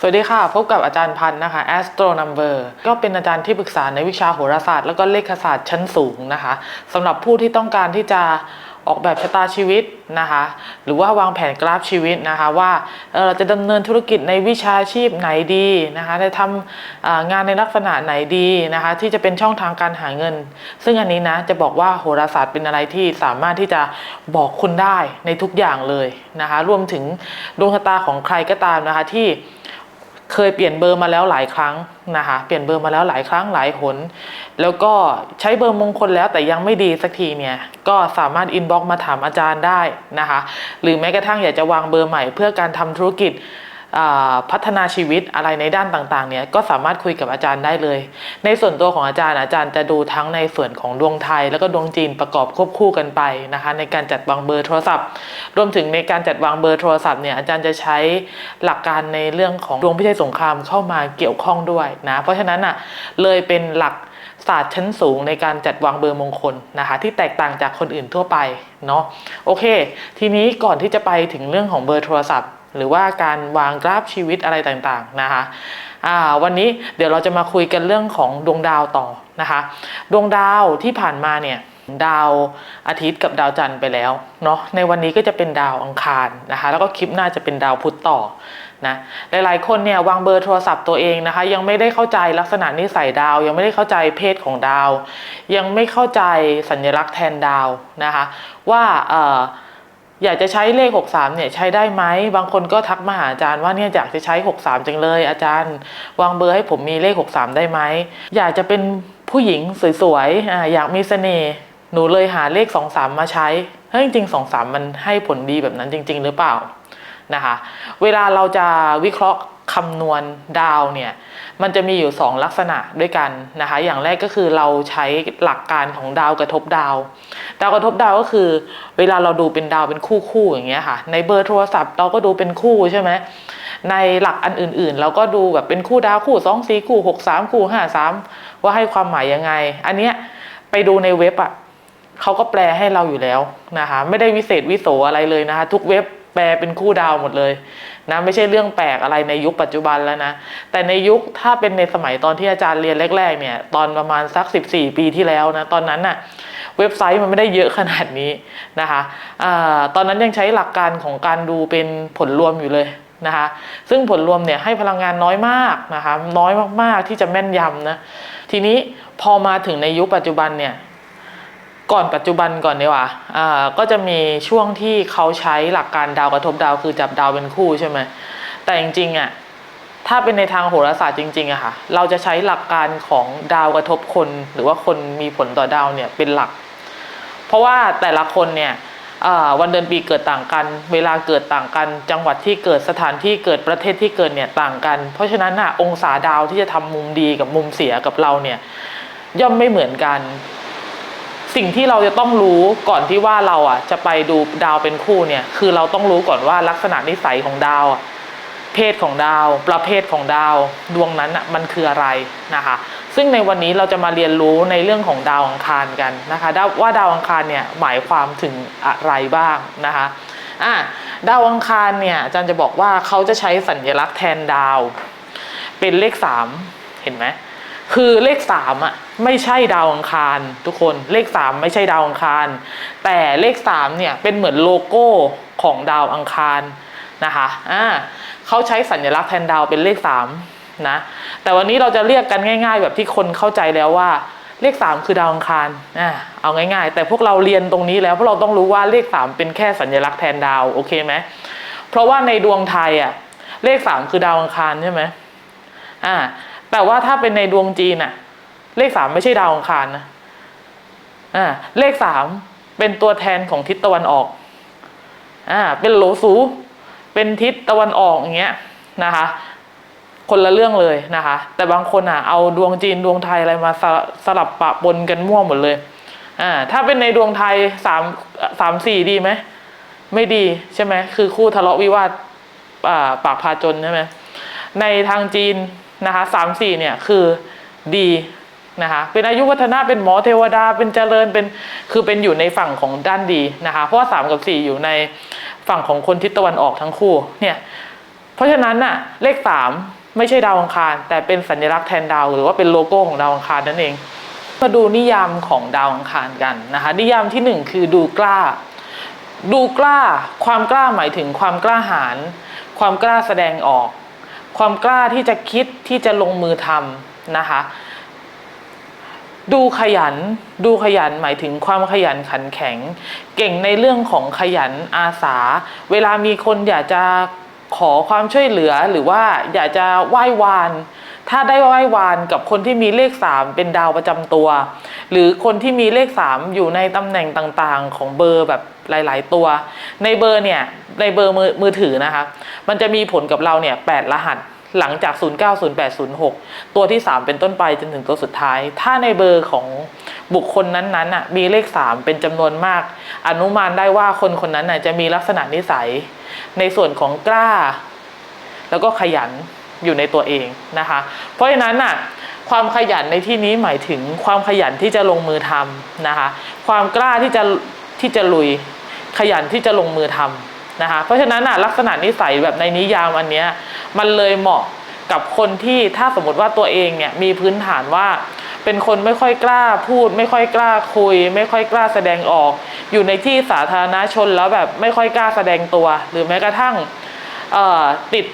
สวัสดีค่ะ พบกับอาจารย์พันธ์นะคะ Astro Number ก็เป็นอาจารย์ที่ปรึกษาในวิชาโหราศาสตร์ แล้วก็เลขศาสตร์ชั้นสูงนะคะสำหรับผู้ที่ต้องการที่จะออกแบบชะตาชีวิตนะคะ หรือว่าวางแผนกราฟชีวิตนะคะ ว่าเราจะดำเนินธุรกิจในวิชาชีพไหนดีนะคะจะทำงานในลักษณะไหนดีนะคะ ที่จะเป็นช่องทางการหาเงิน ซึ่งอันนี้นะจะบอกว่าโหราศาสตร์เป็นอะไรที่สามารถที่จะบอกคุณได้ในทุกอย่างเลยนะคะ รวมถึงดวงชะตาของใครก็ตามนะคะที่ เคยเปลี่ยนเบอร์มาแล้วหลายครั้งนะคะเปลี่ยนเบอร์มาแล้วหลายครั้งหลายหน แล้วก็ใช้เบอร์มงคลแล้วแต่ยังไม่ดีสักทีเนี่ยก็สามารถอินบ็อกมาถามอาจารย์ได้นะคะหรือแม้กระทั่งอยากจะวางเบอร์ใหม่เพื่อการทำธุรกิจ พัฒนาชีวิตอะไรในด้านต่างๆเนี่ยก็สามารถคุยกับอาจารย์ได้เลย ในส่วนตัวของอาจารย์อาจารย์จะดูทั้งในส่วนของดวงไทย แล้วก็ดวงจีนประกอบควบคู่กันไปนะคะในการจัดวางเบอร์โทรศัพท์ รวมถึงในการจัดวางเบอร์โทรศัพท์เนี่ยอาจารย์จะใช้หลักการในเรื่องของดวงพิชัยสงครามเข้ามาเกี่ยวข้องด้วยนะเพราะฉะนั้นอะเลยเป็นหลักศาสตร์ชั้นสูงในการจัดวางเบอร์มงคลนะคะที่แตกต่างจากคนอื่นทั่วไปเนาะโอเค ทีนี้ก่อนที่จะไปถึงเรื่องของเบอร์โทรศัพท์ หรือว่าการวางกราฟชีวิตอะไรต่างๆนะคะวันนี้เดี๋ยวเราจะมาคุยกันเรื่องของดวงดาวต่อนะคะดวงดาวที่ผ่านมาเนี่ยดาวอาทิตย์กับดาวจันทร์ไปแล้วเนาะในวันนี้ก็จะเป็นดาวอังคารนะคะแล้วก็คลิปหน้าจะเป็นดาวพุธต่อนะหลายๆคนเนี่ยวางเบอร์โทรศัพท์ตัวเองนะคะ ยังไม่ได้เข้าใจลักษณะนิสัยดาว ยังไม่ได้เข้าใจเพศของดาว ยังไม่เข้าใจสัญลักษณ์แทนดาวนะคะว่าเอ่อ อยากจะใช้เลข 63เนี่ยใช้ได้ไหมบางคนก็ทักมาหาอาจารย์ว่าเนี่ยอยากจะใช้ 63 จังเลย อาจารย์ วางเบอร์ให้ผมมีเลข 63 ได้ไหมอยากจะเป็นผู้หญิงสวยๆออยากมีเสน่ห์หนูเลยหาเลข 23 มาใช้เฮ้ยจริงๆ 23 มันให้ผลดีแบบนั้นจริง ๆ หรือเปล่านะคะ เวลาเราจะวิเคราะห์ คำนวณดาวเนี่ยมันจะมีอยู่ 2 ลักษณะด้วยกันนะคะอย่างแรกก็คือเราใช้หลักการของดาวกระทบดาว ดาวกระทบดาวก็คือ เวลาเราดูเป็นดาวเป็นคู่คู่อย่างเงี้ยค่ะในเบอร์โทรศัพท์เราก็ดูเป็นคู่ใช่ไหมในหลักอันอื่นๆ เราก็ดูแบบเป็นคู่ดาวคู่สองสี่คู่หกสามคู่ห้าสามว่าให้ความหมายยังไง อันเนี้ยไปดูในเว็บอะเขาก็แปลให้เราอยู่แล้วนะคะไม่ได้วิเศษวิโสอะไรเลยนะคะทุกเว็บแปลเป็นคู่ดาวหมดเลย นะไม่ใช่เรื่องแปลกอะไรในยุคปัจจุบันแล้วนะ แต่ในยุคถ้าเป็นในสมัยตอนที่อาจารย์เรียนแรกๆเนี่ยตอนประมาณสัก 14 ปีที่แล้วนะตอนนั้นน่ะเว็บไซต์มันไม่ได้เยอะขนาดนี้นะคะอาตอนนั้นยังใช้หลักการของการดูเป็นผลรวมอยู่เลยนะคะซึ่งผลรวมเนี่ยให้พลังงานน้อยมากนะคะน้อยมากๆที่จะแม่นยำนะทีนี้พอมาถึงในยุคปัจจุบันเนี่ย ก่อนปัจจุบันก่อนดีกว่าอ่า ก็จะมีช่วงที่เขาใช้หลักการดาวกระทบดาวคือจับดาวเป็นคู่ใช่ไหมแต่จริงๆอะถ้าเป็นในทางโหราศาสตร์จริงๆอะค่ะ เราจะใช้หลักการของดาวกระทบคน หรือว่าคนมีผลต่อดาวเนี่ยเป็นหลัก เพราะว่าแต่ละคนเนี่ยวันเดือนปีเกิดต่างกัน เวลาเกิดต่างกัน จังหวัดที่เกิดสถานที่เกิดประเทศที่เกิดเนี่ยต่างกัน เพราะฉะนั้นน่ะองศาดาวที่จะทำมุมดีกับมุมเสียกับเราเนี่ยย่อมไม่เหมือนกัน สิ่งที่เราจะต้องรู้ก่อนที่ว่าเราอะ จะไปดูดาวเป็นคู่เนี่ย คือเราต้องรู้ก่อนว่าลักษณะนิสัยของดาวอะเพศของดาว ประเภทของดาว ดวงนั้นอะมันคืออะไรนะคะ ซึ่งในวันนี้เราจะมาเรียนรู้ในเรื่องของดาวอังคารกันนะคะวว่าดาวอังคารเนี่ยหมายความถึงอะไรบ้างนะคะอะดาวอังคารเนี่ยอาจารย์จะบอกว่าเขาจะใช้สัญลักษณ์แทนดาว เป็นเลขสามเห็นไหม คือเลขสามอะไม่ใช่ดาวอังคาร ทุกคนเลขสามไม่ใช่ดาวอังคาร แต่เลขสามเนี่ยเป็นเหมือนโลโก้ของดาวอังคารนะคะอ่าเขาใช้สัญลักษณ์แทนดาวเป็นเลขสามนะแต่วันนี้เราจะเรียกกันง่าย ๆ แบบที่คนเข้าใจแล้วว่าเลขสามคือดาวอังคารอ่าเอาง่ายๆ แต่พวกเราเรียนตรงนี้แล้วพวกเราต้องรู้ว่าเลขสามเป็นแค่สัญลักษณ์แทนดาวโอเคไหมเพราะว่าในดวงไทยอะเลขสามคือดาวอังคารใช่ไหมอ่า แต่ว่าถ้าเป็นในดวงจีนอะเลขสามไม่ใช่ดาวอังคารนะอ่าเลขสามเป็นตัวแทนของทิศตะวันออกอ่าเป็นโหลสูเป็นทิศตะวันออกอย่างเงี้ยนะคะ คนละเรื่องเลยนะคะ แต่บางคนอะเอาดวงจีนดวงไทยอะไรมาสลับสลับปะปนกันมั่วหมดเลยอ่าถ้าเป็นในดวงไทยสามสามสี่ดีไหมไม่ดีใช่ไหมคือคู่ทะเลาะวิวาทอ่าปากพาจนใช่ไหมในทางจีน นะคะสามสี่เนี่ยคือดีนะคะเป็นอายุวัฒนะเป็นหมอเทวดาเป็นเจริญเป็นคือเป็นอยู่ในฝั่งของด้านดีนะคะ เพราะว่าสามกับสี่อยู่ในฝั่งของคนทิศตะวันออกทั้งคู่เนี่ยเพราะฉะนั้นน่ะเลขสามไม่ใช่ดาวอังคาร แต่เป็นสัญลักษณ์แทนดาวหรือว่าเป็นโลโก้ของดาวอังคารนั่นเอง มาดูนิยามของดาวอังคารกันนะคะ นิยามที่หนึ่งคือดูกล้า ดูกล้า ความกล้าหมายถึงความกล้าหาญความกล้าแสดงออก ความกล้าที่จะคิดที่จะลงมือทำนะคะ ดูขยัน ดูขยันหมายถึงความขยันขันแข็ง เก่งในเรื่องของขยันอาสา เวลามีคนอยากจะขอความช่วยเหลือหรือว่าอยากจะไหว้วาน ถ้าได้ไหว้วานกับคนที่มีเลขสามเป็นดาวประจำตัว หรือคนที่มีเลขสามอยู่ในตำแหน่งต่างๆ ของเบอร์แบบหลาย ๆ ตัว ในเบอร์เนี่ยในเบอร์มือมือถือนะคะ มันจะมีผลกับเราเนี่ยแปดรหัสหลังจาก 090806 ตัวที่ 3 เป็นต้นไปจนถึงตัวสุดท้าย ถ้าในเบอร์ของบุคคลนั้นๆน่ะมีเลข 3 เป็นจำนวนมาก อนุมานได้ว่าคนคนนั้นน่ะจะมีลักษณะนิสัย ในส่วนของกล้า แล้วก็ขยัน อยู่ในตัวเองนะคะ เพราะฉะนั้นน่ะความขยันในที่นี้หมายถึงความขยันที่จะลงมือทำนะคะ ความกล้าที่จะที่จะลุย ขยันที่จะลงมือทำนะคะ เพราะฉะนั้นน่ะลักษณะนิสัยแบบในนิยามอันเนี้ยมันเลยเหมาะกับคนที่ถ้าสมมติว่าตัวเองเนี่ยมีพื้นฐานว่าเป็นคนไม่ค่อยกล้าพูด ไม่ค่อยกล้าคุย ไม่ค่อยกล้าแสดงออก อยู่ในที่สาธารณชนแล้วแบบไม่ค่อยกล้าแสดงตัว หรือแม้กระทั่งติด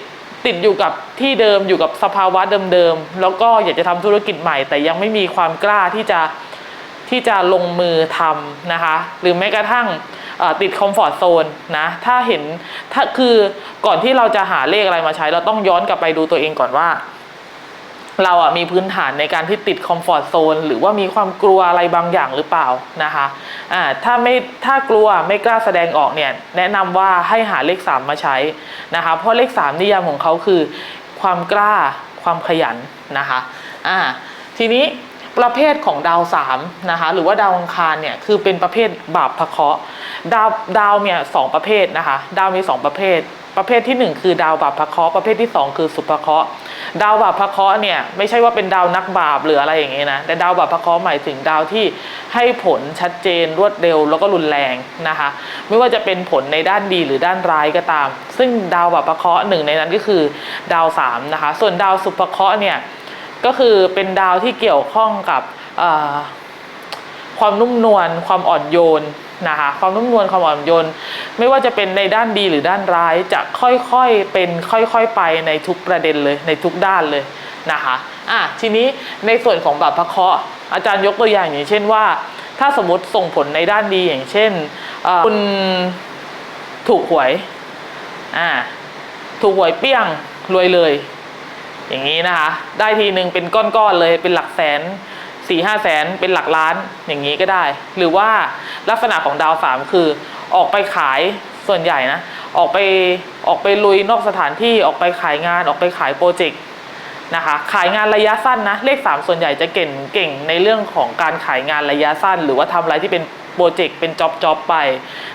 ติดอยู่กับที่เดิมอยู่กับสภาวะเดิมๆแล้วก็อยากจะทำธุรกิจใหม่ แต่ยังไม่มีความกล้าที่จะที่จะลงมือทำนะคะ หรือแม้กระทั่งติดคอมฟอร์ทโซนนะถ้าเห็นถ้าคือก่อนที่เราจะหาเลขอะไรมาใช้ เราต้องย้อนกลับไปดูตัวเองก่อนว่า เราอะมีพื้นฐานในการที่ติดคอมฟอร์ทโซนหรือว่ามีความกลัวอะไรบางอย่างหรือเปล่านะคะอ่าถ้าไม่ถ้ากลัวไม่กล้าแสดงออกเนี่ยแนะนำว่าให้หาเลข 3 มาใช้นะคะเพราะเลข 3 นิยามของเขาคือ ความกล้าความขยันนะคะอ่าทีนี้ประเภทของดาวสามนะคะหรือว่าดาวอังคารเนี่ยคือเป็นประเภทบาปพระเคราะห์ดาวดาวเนี่ยสองประเภทนะคะดาวมีสองประเภท ประเภทที่หนึ่งคือดาวบาปพระเคาะประเภทที่สองคือสุภเคาะดาวบาปพระเคาะเนี่ยไม่ใช่ว่าเป็นดาวนักบาปหรืออะไรอย่างเงี้นะแต่ดาวบาปพระเคาะหมายถึงดาวที่ให้ผลชัดเจนรวดเร็วแล้วก็รุนแรงนะคะไม่ว่าจะเป็นผลในด้านดีหรือด้านร้ายก็ตาม ซึ่งดาวบาปพระเคาะหนึ่งในนั้นก็คือดาวสามนะคะส่วนดาวสุภเคาะเนี่ยก็คือเป็นดาวที่เกี่ยวข้องกับความนุ่มนวลความอ่อนโยน นะคะความนุ่มนวลความอ่อนโยนไม่ว่าจะเป็นในด้านดีหรือด้านร้ายจะค่อยๆเป็นค่อยๆไปในทุกประเด็นเลยในทุกด้านเลยนะคะอะทีนี้ในส่วนของบาปพระเคราะห์อาจารย์ยกตัวอย่างอย่างเช่นว่า ถ้าสมมติส่งผลในด้านดีอย่างเช่นคุณถูกหวยอ่าถูกหวยเปี้ยงรวยเลย อย่างนี้นะคะ ได้ทีหนึ่งเป็นก้อนๆเลยเป็นหลักแสนสี่ห้าแสนเป็นหลักล้านอย่างนี้ก็ได้ หรือว่า ลักษณะของดาวสามคือออกไปขายส่วนใหญ่นะ ออกไปออกไปลุยนอกสถานที่ออกไปขายงานออกไปขายโปรเจกต์นะคะขายงานระยะสั้นนะ เลขสามส่วนใหญ่จะเก่งเก่งในเรื่องของการขายงานระยะสั้น หรือว่าทำอะไรที่เป็นโปรเจกต์เป็นจ็อบจ็อบไป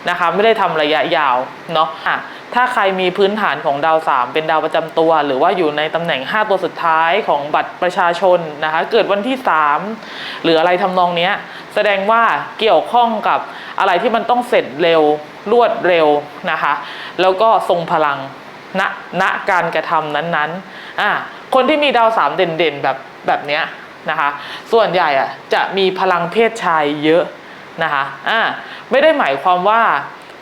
นะคะไม่ได้ทำระยะยาวเนาะะถ้าใครมีพื้นฐานของดาวสามเป็นดาวประจำตัว หรือว่าอยู่ในตำแหน่ง 5 ตัวสุดท้ายของบัตรประชาชนนะคะเกิดวันที่ 3 หรืออะไรทำนองเนี้ย แสดงว่าเกี่ยวข้องกับอะไรที่มันต้องเสร็จเร็วรวดเร็วนะคะ แล้วก็ทรงพลังณณการกระทำนั้นๆอะคนที่มีดาวสามเด่นๆแบบแบบเนี้ยนะคะ ส่วนใหญ่อะจะมีพลังเพศชายเยอะนะคะอ่าไม่ได้หมายความว่า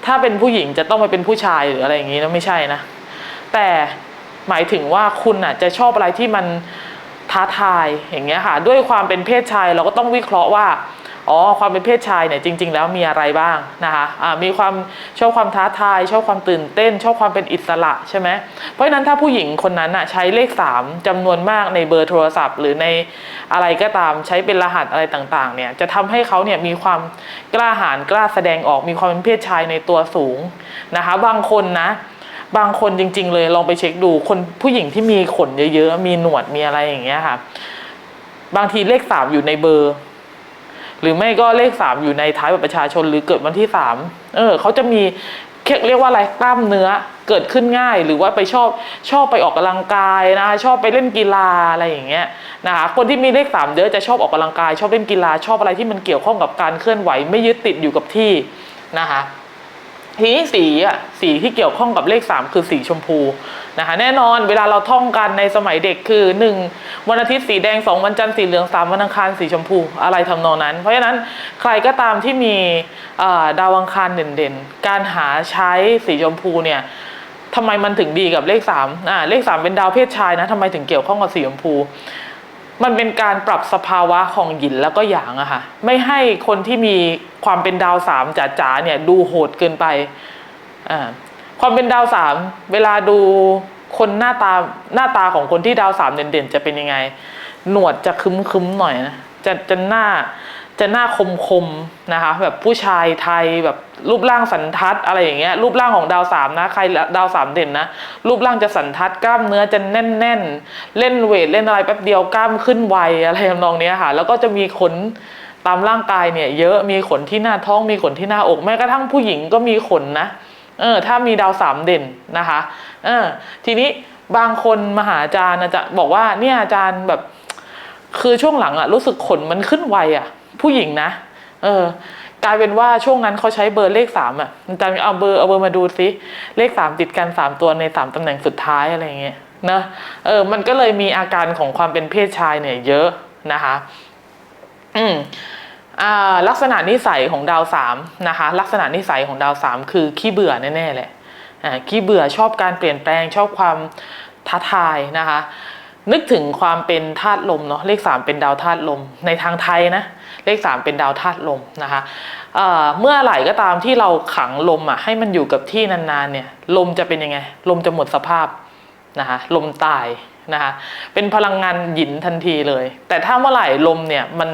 ถ้าเป็นผู้หญิงจะต้องไปเป็นผู้ชายหรืออะไรอย่างนี้นะไม่ใช่นะ แต่หมายถึงว่าคุณอะจะชอบอะไรที่มันท้าทายอย่างเงี้ยค่ะ ด้วยความเป็นเพศชายเราก็ต้องวิเคราะห์ว่า อ๋อความเป็นเพศชายเนี่ยจริง ๆ แล้วมีอะไรบ้างนะคะอ่ามีความชอบความท้าทาย ชอบความตื่นเต้น ชอบความเป็นอิสระใช่ไหมเพราะฉะนั้นถ้าผู้หญิงคนนั้นอะใช้เลข 3จำนวนมากในเบอร์โทรศัพท์ หรือในอะไรก็ตามใช้เป็นรหัสอะไรต่างๆเนี่ยจะทำให้เขาเนี่ยมีความกล้าหาญกล้าแสดงออกมีความเป็นเพศชายในตัวสูงนะคะบางคนนะบางคนจริง ๆ เลยลองไปเช็คดูคนผู้หญิงที่มีขนเยอะๆ มีหนวดมีอะไรอย่างเงี้ยค่ะ บางทีเลขสามอยู่ในเบอร์ หรือไม่ก็เลขสามอยู่ในท้ายบัตรประชาชน หรือเกิดวันที่สามเออเขาจะมีเรียกว่าอะไรกล้ามเนื้อเกิดขึ้นง่าย หรือว่าไปชอบชอบไปออกกำลังกายนะชอบไปเล่นกีฬาอะไรอย่างเงี้ยนะคะคนที่มีเลขสามเยอะจะชอบออกกำลังกาย ชอบเล่นกีฬาชอบอะไรที่มันเกี่ยวข้องกับการเคลื่อนไหว ไม่ยึดติดอยู่กับที่นะคะ ทีนี้สีอะสีที่เกี่ยวข้องกับเลข 3 คือสีชมพูนะคะแน่นอนเวลาเราท่องกันในสมัยเด็กคือ 1 วันอาทิตย์สีแดง 2 วันจันทร์สีเหลือง 3 วันอังคารสีชมพูอะไรทำนองนั้น เพราะฉะนั้นใครก็ตามที่มีดาวอังคารเด่นๆ การหาใช้สีชมพูเนี่ยทำไมมันถึงดีกับเลข3อ่าเลข 3 เป็นดาวเพศชายนะทำไมถึงเกี่ยวข้องกับสีชมพู มันเป็นการปรับสภาวะของหยินแล้วก็หยางอะค่ะไม่ให้คนที่มีความเป็นดาวสามจ๋าๆเนี่ยดูโหดเกินไปอ่าความเป็นดาวสามเวลาดูคนหน้าตาหน้าตาของคนที่ดาวสามเด่นๆ จะเป็นยังไง หนวดจะคึ้มๆหน่อยนะจะจะหน้า จะหน้าคมๆนะคะ แบบผู้ชายไทยแบบรูปร่างสันทัดอะไรอย่างเงี้ยรูปร่างของดาวสามนะใครดาวสามเด่นนะรูปร่างจะสันทัดกล้ามเนื้อจะแน่นๆเล่นเวทเล่นอะไรแป๊บเดียวกล้ามขึ้นไวอะไรทำนองเนี้ยค่ะ แล้วก็จะมีขนตามร่างกายเนี่ย เยอะมีขนที่หน้าท้องมีขนที่หน้าอกแม้กระทั่งผู้หญิงก็มีขนนะเออถ้ามีดาวสามเด่นนะคะเออทีนี้บางคนมหาอาจารย์อาจารย์บอกว่าเนี่ยอาจารย์แบบ คือช่วงหลังอะรู้สึกขนมันขึ้นไวอะ ผู้หญิงนะ เออกลายเป็นว่าช่วงนั้นเขาใช้เบอร์เลขสามอะอาจารย์เอาเบอร์เอาเบอร์มาดูซิเลขสามติดกันสามตัวในสามตำแหน่งสุดท้ายอะไรอย่างเงี้ยนะเออ มันก็เลยมีอาการของความเป็นเพศชายเนี่ยเยอะนะคะ อืมอ่าลักษณะนิสัยของดาวสามนะคะ ลักษณะนิสัยของดาวสามคือขี้เบื่อแน่ๆแหละอ่าขี้เบื่อชอบการเปลี่ยนแปลงชอบความท้าทายนะคะ นึกถึงความเป็นธาตุลมเนาะเลขสามเป็นดาวธาตุลมในทางไทยนะ เลขสามเป็นดาวธาตุลมนะคะเเมื่อไหร่ก็ตามที่เราขังลมอะให้มันอยู่กับที่นานๆเนี่ยลมจะเป็นยังไง ลมจะหมดสภาพนะคะลมตายนะคะเป็นพลังงานหยินทันทีเลย แต่ถ้าเมื่อไหร่ลมเนี่ยมัน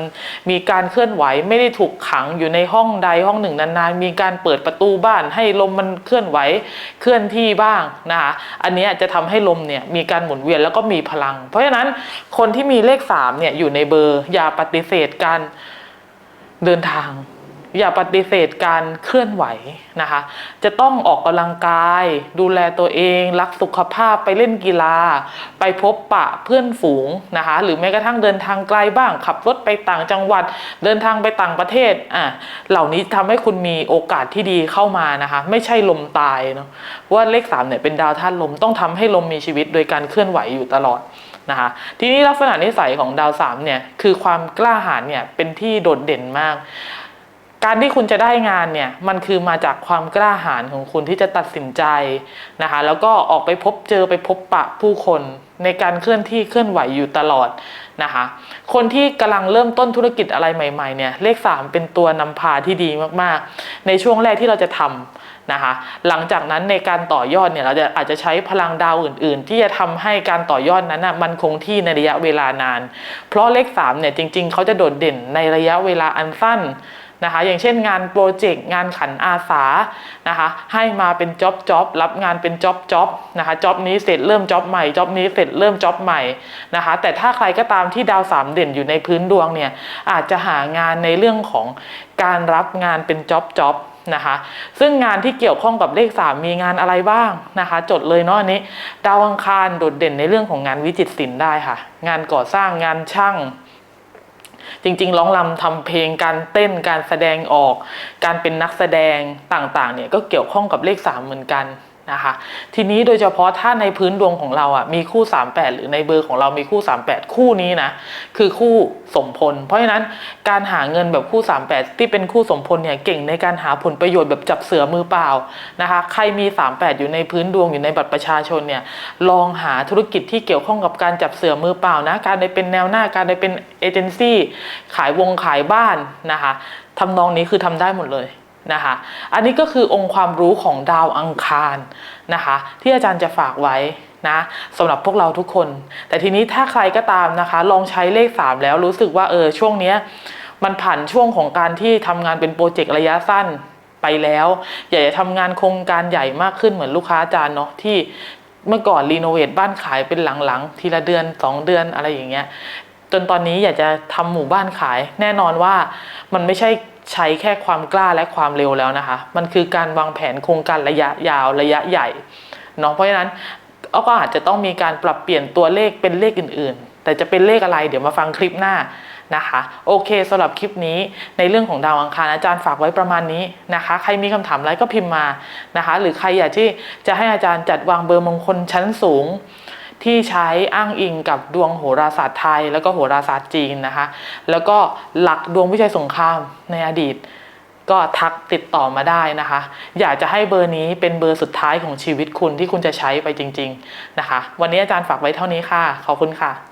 มีการเคลื่อนไหวไม่ได้ถูกขังอยู่ในห้องใดห้องหนึ่งนานๆ มีการเปิดประตูบ้านให้ลมมันเคลื่อนไหวเคลื่อนที่บ้างนะคะอันนี้จะทำให้ลมเนี่ยมีการหมุนเวียนแล้วก็มีพลัง เพราะฉะนั้นคนที่มีเลขสามเนี่ยอยู่ในเบอร์อย่าปฏิเสธการ เดินทาง อย่าปฏิเสธการเคลื่อนไหวนะคะ จะต้องออกกำลังกาย ดูแลตัวเอง รักสุขภาพไปเล่นกีฬา ไปพบปะเพื่อนฝูงนะคะ หรือแม้กระทั่งเดินทางไกลบ้าง ขับรถไปต่างจังหวัด เดินทางไปต่างประเทศอะเหล่านี้ทำให้คุณมีโอกาสที่ดีเข้ามานะคะ ไม่ใช่ลมตายเนาะว่าเลขสามเนี่ยเป็นดาวธาตุลมต้องทำให้ลมมีชีวิตโดยการเคลื่อนไหวอยู่ตลอด นะคะทีนี้ลักษณะนิสัยของดาวสามเนี่ยคือความกล้าหาญเนี่ยเป็นที่โดดเด่นมาก การที่คุณจะได้งานเนี่ยมันคือมาจากความกล้าหาญของคุณที่จะตัดสินใจนะคะแล้วก็ออกไปพบเจอไปพบปะผู้คนในการเคลื่อนที่เคลื่อนไหวอยู่ตลอดนะคะคนที่กำลังเริ่มต้นธุรกิจอะไรใหม่ๆเนี่ยเลข 3 เป็นตัวนำพาที่ดีมากๆ ในช่วงแรกที่เราจะทำ นะคะหลังจากนั้นในการต่อยอดเนี่ยเราจะอาจจะใช้พลังดาวอื่น ๆ ที่จะทำให้การต่อยอดนั้นนะมันคงที่ในระยะเวลานาน เพราะเลข3เนี่ยจริง ๆ เขาจะโดดเด่นในระยะเวลาอันสั้นนะคะอย่างเช่นงานโปรเจกต์งานขันอาสานะคะให้มาเป็นจ็อบจ็อบรับงานเป็นจ็อบจ็อบนะคะจ็อบนี้เสร็จเริ่มจ็อบใหม่จ็อบนี้เสร็จเริ่มจ็อบใหม่นะคะแต่ถ้าใครก็ตามที่ดาวสามเด่นอยู่ในพื้นดวงเนี่ยอาจจะหางานในเรื่องของการรับงานเป็นจ็อบจ็อบ นะคะ ซึ่งงานที่เกี่ยวข้องกับเลข 3 มีงานอะไรบ้างนะคะ จดเลยเนาะอันนี้ ดาวอังคารโดดเด่นในเรื่องของงานวิจิตรศิลป์ได้ค่ะ งานก่อสร้างงานช่าง จริงๆร้องรำทำเพลงการเต้นการแสดงออก การเป็นนักแสดงต่างๆเนี่ยก็เกี่ยวข้องกับเลข 3 เหมือนกัน นะคะ ทีนี้โดยเฉพาะถ้าในพื้นดวงของเราอะมีคู่ 38 หรือในเบอร์ของเรามีคู่ 38 คู่นี้นะคือคู่สมพล เพราะฉะนั้นการหาเงินแบบคู่ 38 ที่เป็นคู่สมพลเนี่ยเก่งในการหาผลประโยชน์แบบจับเสือมือเปล่านะคะ ใครมี 38 อยู่ในพื้นดวงอยู่ในบัตรประชาชนเนี่ยลองหาธุรกิจที่เกี่ยวข้องกับการจับเสือมือเปล่านะการได้เป็นแนวหน้าการได้เป็นเอเจนซี่ขายวงขายบ้านนะคะทำนองนี้คือทำได้หมดเลย นะคะ อันนี้ก็คือองค์ความรู้ของดาวอังคารนะคะ ที่อาจารย์จะฝากไว้นะสำหรับพวกเราทุกคน แต่ทีนี้ถ้าใครก็ตามนะคะ ลองใช้เลข 3 แล้วรู้สึกว่าเออช่วงเนี้ยมันผ่านช่วงของการที่ทำงานเป็นโปรเจกต์ระยะสั้นไปแล้ว อยากจะทำงานโครงการใหญ่มากขึ้นเหมือนลูกค้าอาจารย์เนาะที่เมื่อก่อนรีโนเวทบ้านขายเป็นหลังๆ ทีละเดือน 2 เดือนอะไรอย่างเงี้ยจนตอนนี้อยากจะทำหมู่บ้านขายแน่นอนว่ามันไม่ใช่ ใช้แค่ความกล้าและความเร็วแล้วนะคะ มันคือการวางแผนโครงการระยะยาวระยะใหญ่เนาะเพราะฉะนั้นก็อาจจะต้องมีการปรับเปลี่ยนตัวเลขเป็นเลขอื่นๆ แต่จะเป็นเลขอะไรเดี๋ยวมาฟังคลิปหน้านะคะ โอเคสำหรับคลิปนี้ในเรื่องของดาวอังคารอาจารย์ฝากไว้ประมาณนี้นะคะ ใครมีคำถามอะไรก็พิมพ์มานะคะ หรือใครอยากที่จะให้อาจารย์จัดวางเบอร์มงคลชั้นสูง ที่ใช้อ้างอิงกับดวงโหราศาสตร์ไทย แล้วก็โหราศาสตร์จีนนะคะ แล้วก็หลักดวงวิชัยสงครามในอดีต ก็ทักติดต่อมาได้นะคะ อยากจะให้เบอร์นี้เป็นเบอร์สุดท้ายของชีวิตคุณที่คุณจะใช้ไปจริง ๆนะคะ วันนี้อาจารย์ฝากไว้เท่านี้ค่ะ ขอบคุณค่ะ